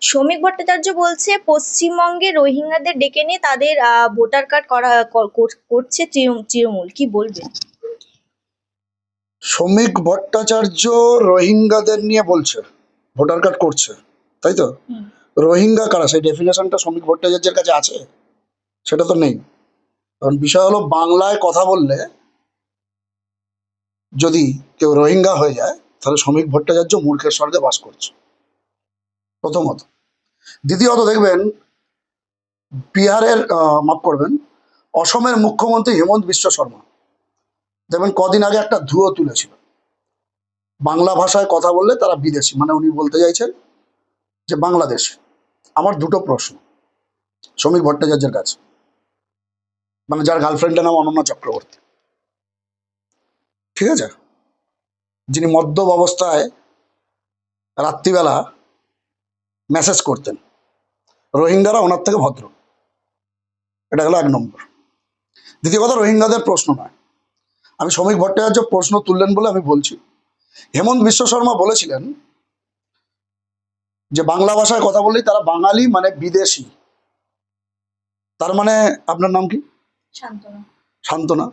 শ্রমিক ভট্টাচার্য বলছে পশ্চিমবঙ্গে রোহিঙ্গাদের ডেকে নিয়ে তাদের ভোটার কার্ড করা কর- কর- করছে তৃণমূল। কি বলবেন শ্রমিক ভট্টাচার্য রোহিঙ্গাদের নিয়ে বলছে ভোটার কার্ড করছে তাই তো? রোহিঙ্গা কারা? সেই ডেফিনেশনটা শ্রমিক ভট্টাচার্যের কাছে আছে সেটা তো নেই। কারণ বিষয় হলো বাংলায় কথা বললে যদি কেউ রোহিঙ্গা হয়ে যায় তাহলে শ্রমিক ভট্টাচার্য মূর্খের স্বর্গে বাস করছে। প্রথমত। দ্বিতীয়ত দেখবেন, বিহারের মাফ করবেন, অসমের মুখ্যমন্ত্রী হেমন্ত বিশ্ব শর্মা। দেখবেন কদিন আগে একটা ধুয়ো তুলেছিল। বাংলা ভাষায় কথা বললে তারা বিদেশি মানে উনি বলতে চাইছেন যে বাংলাদেশ। আমার দুটো প্রশ্ন, শ্রমিক ভট্টাচার্যের কাছে। মানে যার গার্লফ্রেন্ডের নাম অনন্যা চক্রবর্তী। ঠিক আছে? যিনি মদ্যপ অবস্থায় রাত্রিবেলা মেসেজ করতেন। রোহিঙ্গারা ওনার থেকে ভদ্র। এটা হলো এক নম্বর। দ্বিতীয় কথা রোহিঙ্গাদের প্রশ্ন নয়। আমি শ্রমিক ভট্টাচার্য প্রশ্ন তুললেন বলে আমি বলছি। হেমন্ত বিশ্ব শর্মা বলেছিলেন যে বাংলা ভাষায় কথা বললেই তারা বাঙালি মানে বিদেশি। তার মানে আপনার নাম কি? শান্তনা। শান্তনা।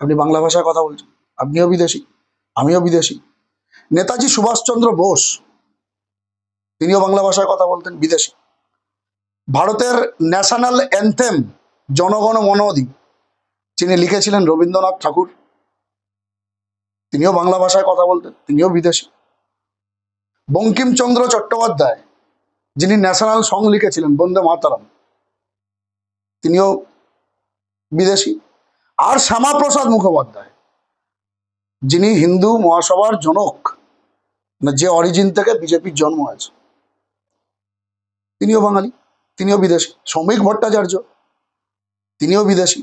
আপনি বাংলা ভাষায় কথা বলছেন। আপনিও বিদেশি আমিও বিদেশি। নেতাজি সুভাষচন্দ্র বোস তিনিও বাংলা ভাষায় কথা বলতেন, বিদেশি। ভারতের ন্যাশনাল অ্যান্থেম জনগণ মনোধি, যিনি লিখেছিলেন রবীন্দ্রনাথ ঠাকুর, তিনিও বাংলা ভাষায় কথা বলতেন, তিনিও বিদেশি। বঙ্কিমচন্দ্র চট্টোপাধ্যায়, যিনি ন্যাশনাল সং লিখেছিলেন, বন্দে মাতারাম, তিনিও বিদেশি। আর শ্যামাপ্রসাদ মুখোপাধ্যায়, যিনি হিন্দু মহাসভার জনক মানে যে অরিজিন থেকে বিজেপির জন্ম হয়েছে। তিনিও বাঙালি, তিনিও বিদেশি। শ্রমিক ভট্টাচার্য, তিনিও বিদেশি।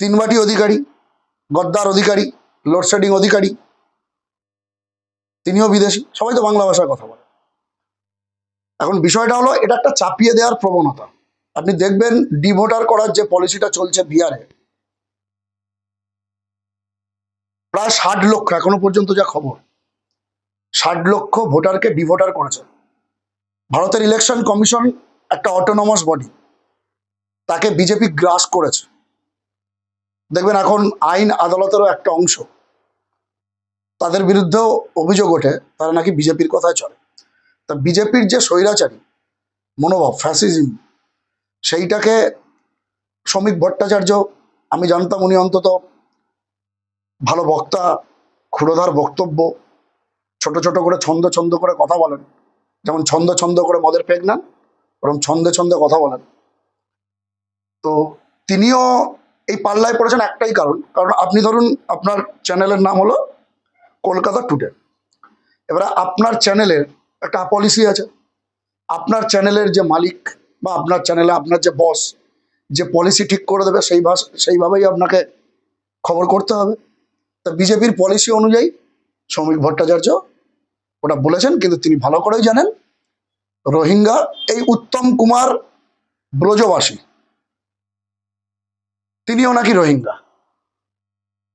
তিনবাটি অধিকারী, গদ্দার অধিকারী লোডশেডিং অধিকারী, তিনিও বিদেশি। সবাই তো বাংলা ভাষায় কথা বলে। এখন বিষয়টা হলো, এটা একটা চাপিয়ে দেওয়ার প্রবণতা। আপনি দেখবেন ডিভোটার করার যে পলিসিটা চলছে বিহারে, প্রায় ষাট লক্ষ, এখনও পর্যন্ত যা খবর, ষাট লক্ষ ভোটারকে ডিভোটার করেছে। ভারতের ইলেকশন কমিশন একটা অটোনমাস বডি তাকে বিজেপি গ্রাস করেছে। দেখবেন এখন আইন আদালতেরও একটা অংশ। তাদের বিরুদ্ধেও অভিযোগ ওঠে, তারা নাকি বিজেপির কথায় চলে। তা বিজেপির যে স্বৈরাচারী, মনোভাব ফ্যাসিজম সেইটাকে শ্রমিক ভট্টাচার্য, আমি জানতাম উনি অন্তত ভালো বক্তা, ক্ষুরধার বক্তব্য, ছোট ছোট করে ছন্দ ছন্দ করে কথা বলেন। যেমন ছন্দ ছন্দ করে মদের পেগ নেন ওরকম ছন্দে ছন্দে কথা বলেন। তো তিনিও এই পাল্লায় পড়েছেন একটাই কারণ কারণ আপনি ধরুন আপনার চ্যানেলের নাম হলো কলকাতা টুডে। এবারে আপনার চ্যানেলের একটা পলিসি আছে। আপনার চ্যানেলের যে মালিক বা আপনার চ্যানেলে আপনার যে বস যে পলিসি ঠিক করে দেবে সেই সেইভাবেই আপনাকে খবর করতে হবে। তা বিজেপির পলিসি অনুযায়ী শ্রমিক ভট্টাচার্য ওটা বলেছেন, কিন্তু তিনি ভালো করেই জানেন। রোহিঙ্গা, এই উত্তম কুমার ব্রজবাসী, তিনিও নাকি রোহিঙ্গা।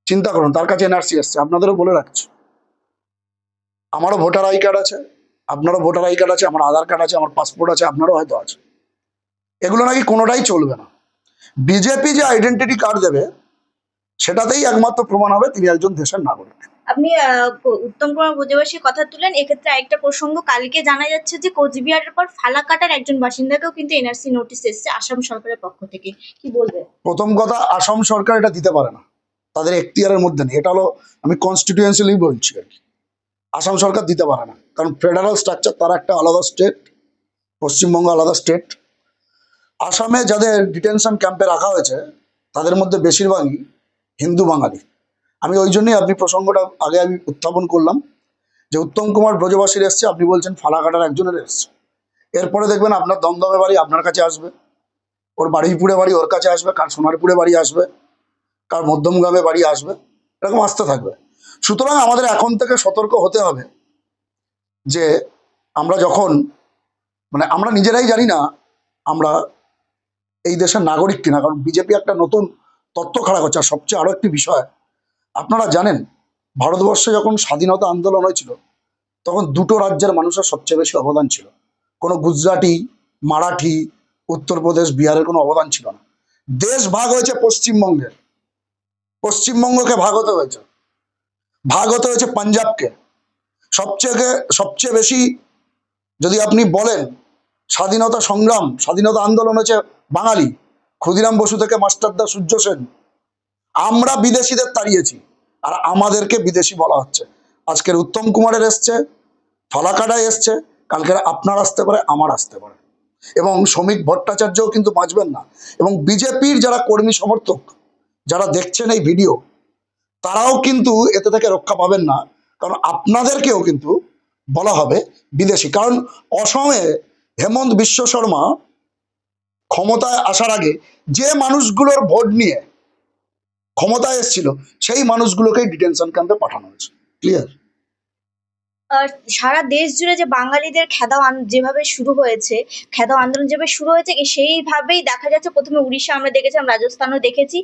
চিন্তা করুন, তার কাছে এনআরসি এসছে, আপনাদেরও বলে রাখছি। আমারও ভোটার আই কার্ড আছে, আপনারও ভোটার আই কার্ড আছে, আমার আধার কার্ড আছে, আমার পাসপোর্ট আছে, আপনারও হয়তো আছে। এগুলো নাকি কোনোটাই চলবে না। বিজেপি যে আইডেন্টিটি কার্ড দেবে, সেটাতেই একমাত্র প্রমাণ হবে তিনি একজন দেশের নাগরিক। উত্তম কুমার ব্রজবাসীর কথা তুলেন, এক্ষেত্রে আরেকটা প্রসঙ্গ। কালকে জানা যাচ্ছে যে কোচবিহারের পর ফালাকাটার একজন বাসিন্দাকেও কিন্তু এনআরসি নোটিশ এসেছে আসাম সরকারের পক্ষ থেকে। কি বলবেন? প্রথম কথা, আসাম সরকার এটা দিতে পারে না। তাদের এখতিয়ারের মধ্যে নেই। এটা হলো, আমি কনস্টিটিউয়েন্সিয়ালি বলছি আর কি। আসাম সরকার দিতে পারে না। কারণ ফেডারেল স্ট্রাকচার তারা একটা আলাদা স্টেট পশ্চিমবঙ্গ আলাদা স্টেট আসামে যাদের ডিটেনশন ক্যাম্পে রাখা হয়েছে, তাদের মধ্যে বেশিরভাগই হিন্দু বাঙালি। আমি ওই জন্যই আপনি প্রসঙ্গটা আগে আমি উত্থাপন করলাম, যে উত্তম কুমার ব্রজবাসীর এসছে, আপনি বলছেন ফালাকাটার একজনের এসছে। এরপরে দেখবেন আপনার দমদমে বাড়ি আপনার কাছে আসবে, ওর বাড়িপুরে বাড়ি ওর কাছে আসবে, কার সোনারপুরে বাড়ি আসবে, কার মধ্যমগ্রামে বাড়ি আসবে, এরকম আসতে থাকবে। সুতরাং আমাদের এখন থেকে সতর্ক হতে হবে যে আমরা যখন মানে আমরা নিজেরাই জানি না আমরা এই দেশের নাগরিক কিনা, কারণ বিজেপি একটা নতুন তত্ত্ব খাড়া করছে। আর সবচেয়ে আরও একটি বিষয় আপনারা জানেন, ভারতবর্ষে যখন স্বাধীনতা আন্দোলন হয়েছিল, তখন দুটো রাজ্যের মানুষের সবচেয়ে বেশি অবদান ছিল। কোনো গুজরাটি, মারাঠি, উত্তরপ্রদেশ, বিহারের কোনো অবদান ছিল না। দেশ ভাগ হয়েছে পশ্চিমবঙ্গের পশ্চিমবঙ্গকে ভাগ হতে হয়েছে। ভাগ হতে হয়েছে পাঞ্জাবকে। সবচেয়ে সবচেয়ে বেশি যদি আপনি বলেন, স্বাধীনতা সংগ্রাম, স্বাধীনতা আন্দোলন হয়েছে বাঙালি। ক্ষুদিরাম বসু থেকে মাস্টারদা সূর্য সেন। আমরা বিদেশিদের তাড়িয়েছি, আর আমাদেরকে বিদেশি বলা হচ্ছে। আজকের উত্তম কুমারের এসছে ফালাকাটায় এসছে, কালকের আপনার আসতে পারে, আমার আসতে পারে। এবং শ্রমিক ভট্টাচার্যও কিন্তু বাঁচবেন না। এবং বিজেপির যারা কর্মী সমর্থক, যারা দেখছেন এই ভিডিও, তারাও কিন্তু এতে থেকে রক্ষা পাবেন না। কারণ আপনাদেরকেও কিন্তু বলা হবে বিদেশি। কারণ অসমে হেমন্ত বিশ্ব শর্মা ক্ষমতায় আসার আগে যে মানুষগুলোর ভোট নিয়ে ক্ষমতায় এসেছিল সেই মানুষগুলোকেই ডিটেনশন ক্যাম্পে পাঠানো হয়েছে। ক্লিয়ার আর সারা দেশ জুড়ে যে বাঙালিদের খেদাও যেভাবে শুরু হয়েছে খেদাও আন্দোলন যেভাবে শুরু হয়েছে সেইভাবেই দেখা যাচ্ছে প্রথমে উড়িষ্যা আমরা দেখেছিলাম রাজস্থানও দেখেছি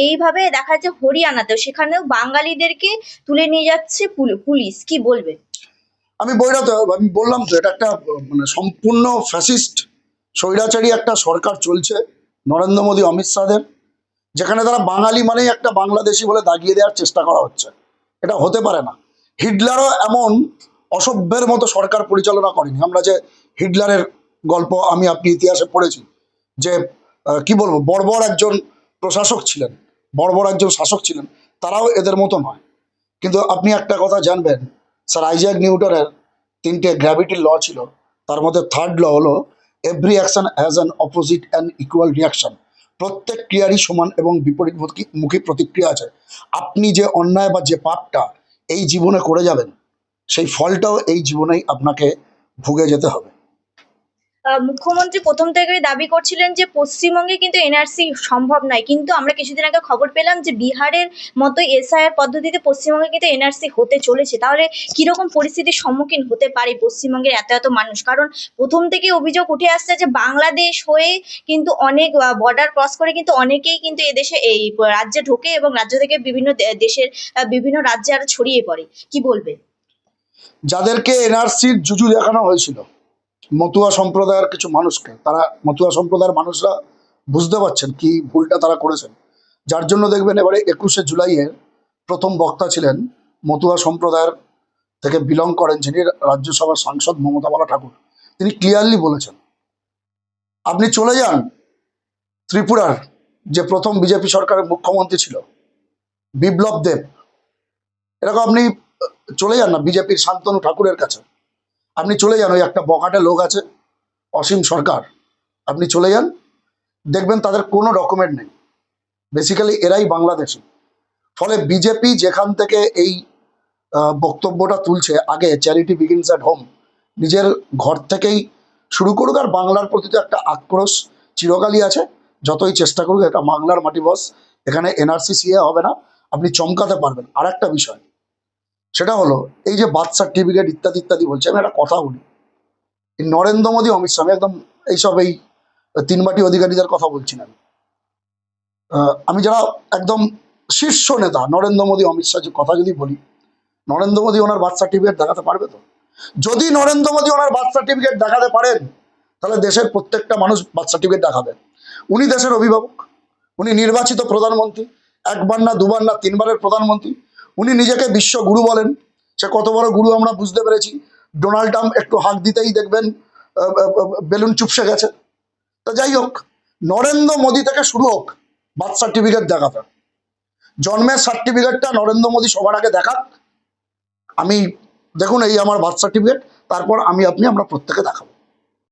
এইভাবে দেখা যাচ্ছে হরিয়ানাতেও সেখানেও বাঙালিদেরকে তুলে নিয়ে যাচ্ছে পুল- পুলিশ কি বলবে? আমি বইটা তো আমি বললাম তো এটা একটা মানে সম্পূর্ণ ফ্যাসিস্ট স্বৈরাচারী একটা সরকার চলছে নরেন্দ্র মোদী অমিত শাহদের। যেখানে তারা বাঙালি মানেই একটা বাংলাদেশি বলে দাগিয়ে দেওয়ার চেষ্টা করা হচ্ছে। এটা হতে পারে না। হিটলারও এমন অসভ্যের মতো সরকার পরিচালনা করেনি। আমরা যে হিটলারের গল্প আমি আপনি ইতিহাসে পড়েছি, যে কি বলব, বর্বর একজন প্রশাসক ছিলেন, বর্বর একজন শাসক ছিলেন, তারাও এদের মতো নয়। কিন্তু আপনি একটা কথা জানবেন, স্যার আইজ্যাক নিউটনের তিনটে গ্র্যাভিটির ল ছিল, তার মধ্যে থার্ড ল হলো every action has an opposite and equal reaction প্রত্যেক ক্রিয়ারই সমান এবং বিপরীত মুখী- প্রতিক্রিয়া আছে। আপনি যে অন্যায় বা যে পাপটা এই জীবনে করে যাবেন, সেই ফলটাও এই জীবনেই আপনাকে ভুগে যেতে হবে। মুখ্যমন্ত্রী প্রথম থেকেই দাবি করছিলেন যে পশ্চিমবঙ্গে কিন্তু এনআরসি সম্ভব নয়। কিন্তু আমরা কিছুদিন আগে খবর পেলাম যে বিহারের মতো এসআইআর পদ্ধতিতে পশ্চিমবঙ্গে কিন্তু এনআরসি হতে চলেছে। তাহলে কীরকম পরিস্থিতির সম্মুখীন হতে পারে পশ্চিমবঙ্গের এত এত মানুষ? কারণ প্রথম থেকে অভিযোগ উঠে আসছে যে বাংলাদেশ হয়ে কিন্তু অনেক বর্ডার ক্রস করে কিন্তু অনেকেই কিন্তু এদেশে এই রাজ্যে ঢোকে এবং রাজ্য থেকে বিভিন্ন দেশের বিভিন্ন রাজ্যে আরও ছড়িয়ে পড়ে। কি বলবে যাদেরকে এনআরসির জুজু দেখানো হয়েছিল মতুয়া সম্প্রদায়ের কিছু মানুষকে, তারা মতুয়া সম্প্রদায়ের মানুষরা বুঝতে পারছেন কি ভুলটা তারা করেছেন। যার জন্য দেখবেন এবারে একুশে জুলাইয়ের প্রথম বক্তা ছিলেন মতুয়া সম্প্রদায়ের থেকে বিলং করেন যিনি রাজ্যসভার সাংসদ মমতা বালা ঠাকুর। তিনি ক্লিয়ারলি বলেছেন, আপনি চলে যান ত্রিপুরার যে প্রথম বিজেপি সরকারের মুখ্যমন্ত্রী ছিল, বিপ্লব দেব। এরকম আপনি চলে যান না বিজেপির শান্তনু ঠাকুরের কাছে। আপনি চলে যান, ওই একটা বকাটে লোক আছে, অসীম সরকার। আপনি চলে যান, দেখবেন তাদের কোনো ডকুমেন্ট নেই। বেসিক্যালি এরাই বাংলাদেশি। ফলে বিজেপি যেখান থেকে এই বক্তব্যটা তুলছে, আগে চ্যারিটি বিগিনস অ্যাট হোম নিজের ঘর থেকেই শুরু করুক আর বাংলার প্রতি তো একটা আক্রোশ চিরকালই আছে। যতই চেষ্টা করুক, এটা বাংলার মাটি বস। এখানে এনআরসি সিএ হবে না, আপনি চমকাতে পারবেন। আর একটা বিষয় সেটা হলো, এই যে বার্থ সার্টিফিকেট ইত্যাদি ইত্যাদি বলছে, আমি একটা কথা বলি। নরেন্দ্র মোদী, অমিত শাহ, আমি একদম এইসব এই তিনবাটি অধিকারীদের কথা বলছি না আমি। যারা একদম শীর্ষ নেতা, নরেন্দ্র মোদী, অমিত শাহ কথা যদি বলি, নরেন্দ্র মোদী ওনার বার্থ সার্টিফিকেট দেখাতে পারবে তো? যদি নরেন্দ্র মোদী ওনার বার্থ সার্টিফিকেট দেখাতে পারেন, তাহলে দেশের প্রত্যেকটা মানুষ বার্থ সার্টিফিকেট দেখাবে। উনি দেশের অভিভাবক, উনি নির্বাচিত প্রধানমন্ত্রী, একবার না দুবার না তিনবারের প্রধানমন্ত্রী উনি নিজেকে বিশ্বগুরু বলেন। সে কত বড় গুরু আমরা বুঝতে পেরেছি। ডোনাল্ড ট্রাম্প একটু হাঁক দিতেই দেখবেন বেলুন চুপসে গেছে। তো যাই হোক, নরেন্দ্র মোদী থেকে শুরু হোক, বার্থ সার্টিফিকেট দেখাতে। জন্মের সার্টিফিকেটটা নরেন্দ্র মোদী সবার আগে দেখাক। আমি, দেখুন এই আমার বার্থ সার্টিফিকেট, তারপর আমি, আপনি, আমরা প্রত্যেকে দেখাবো।